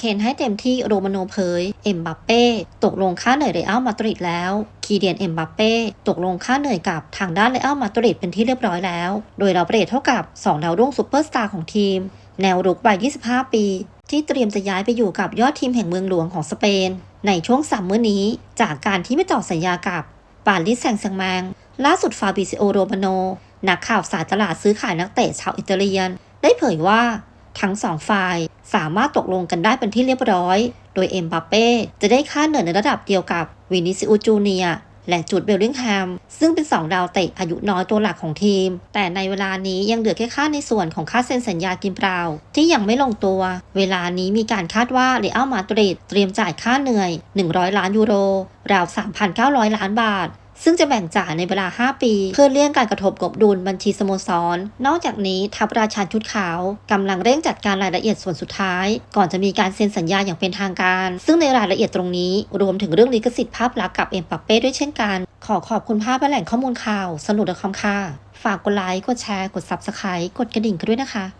เคนให้เต็มที่โรมาโนเผย เอ็มบัปเป้ ตกลงค่าเหนื่อยเรอัลมาดริดแล้วคีเดียนเอ็มบัปเป้ตกลงค่าเหนื่อยกับทางด้านเรอัลมาดริดเป็นที่เรียบร้อยแล้ว โดยเราเปรียบเท่ากับ2ดาวรุ่งซูเปอร์สตาร์ของทีม แนวรุกวัย25 ปี ที่เตรียมจะย้ายไปอยู่กับยอดทีมแห่งเมืองหลวงของสเปน ในช่วงสามมื้อนี้ จากการที่ไม่ต่อสัญญากับปาริสแซงต์แชร์แมงล่าสุดฟาบิซิโอโรมาโนนักข่าวสายตลาดซื้อขายนักเตะชาวอิตาเลียน ได้เผยว่า ทั้งสองฝ่ายสามารถตกลงกันได้เป็นที่เรียบร้อย โดยเอ็มบัปเป้จะได้ค่าเหนื่อยในระดับเดียวกับวินิซิอุจูเนียและจูดเบลลิงแฮม ซึ่งเป็น 2 ดาวเตะอายุน้อยตัวหลักของทีม แต่ในเวลานี้ยังเหลือแค่ค่าในส่วนของค่าเซ็นสัญญากินเปล่า ที่ยังไม่ลงตัว เวลานี้มีการคาดว่าเรอัลมาดริดเตรียมจ่ายค่าเหนื่อย 100 ล้านยูโร ราว 3,900 ล้านบาท ซึ่งจะแบ่งจ่ายในเวลา 5 ปี เพื่อเลี่ยงการกระทบกบดุลบัญชีสโมสร นอกจากนี้ทัพราชันชุดขาวกำลังเร่งจัดการรายละเอียดส่วนสุดท้าย ก่อนจะมีการเซ็นสัญญาอย่างเป็นทางการ ซึ่งในรายละเอียดตรงนี้ รวมถึงเรื่องลิขสิทธิ์ภาพลักษณ์กับเอ็มปัปเป้ด้วยเช่นกัน ขอขอบคุณภาพและแหล่งข้อมูลข่าว สนุกและคำค่ะ ฝากกดไลค์ กดแชร์ กด Subscribe กดกระดิ่งกันด้วยนะคะ